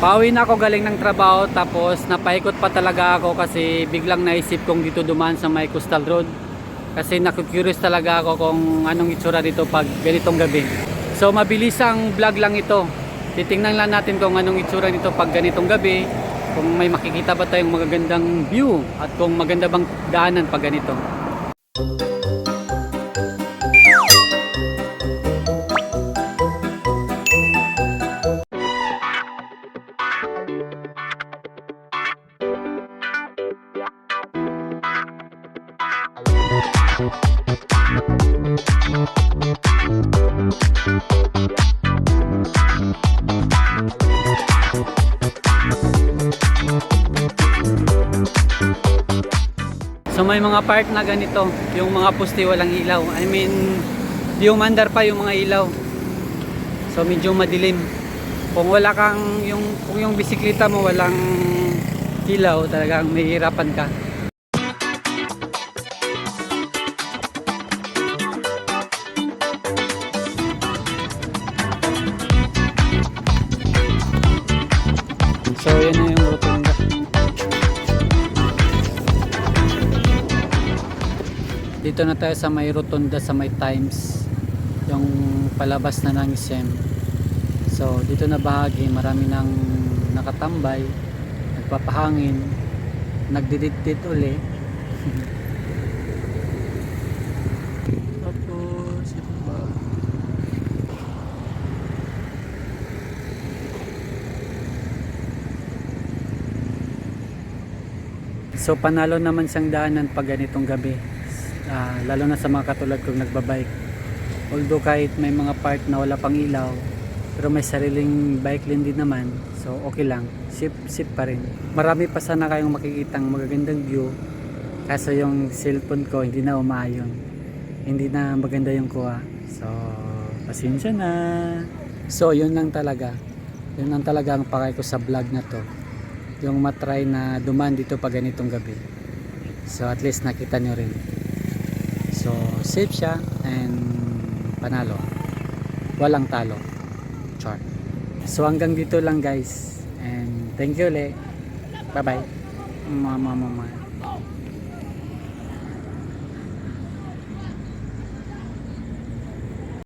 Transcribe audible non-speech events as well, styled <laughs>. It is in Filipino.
Pauwi na ako galing ng trabaho tapos napaikot pa talaga ako kasi biglang naisip kong dito dumaan sa may coastal road. Kasi nakukurious talaga ako kung anong itsura dito pag ganitong gabi. So mabilis ang vlog lang ito. Titingnan lang natin kung anong itsura nito pag ganitong gabi. Kung may makikita ba tayong magagandang view at kung maganda bang daanan pag ganito. So may mga part na ganito, yung mga poste walang ilaw. I mean, di umandar pa yung mga ilaw. So medyo madilim. Kung wala kang yung kung yung bisikleta mo walang ilaw, talagang mahihirapan ka. So yan na yung rotunda. Dito na tayo sa may rotunda sa may Times. Yung palabas na ng SEM. So dito na bahagi marami nang nakatambay nagpapahangin nagdidit-dit uli <laughs> tapos ito ba So panalo naman siyang daanan pag ganitong gabi. Ah, lalo na sa mga katulad kong nagbabike. Although kahit may mga part na wala pang ilaw, pero may sariling bike lane din naman. So okay lang. Sip sip pa rin. Marami pa sana kayong makikitang magagandang view. Kaso yung cellphone ko hindi na umaayon. Hindi na maganda yung kuha. So pasensya na. So yun lang talaga. Yun lang talaga ang pakay ko sa vlog na to yung matry na duman dito pag ganitong gabi. So at least nakita nyo rin. So safe siya and panalo. Walang talo. Chart so hanggang dito lang guys. And thank you ulit. Bye bye mama mama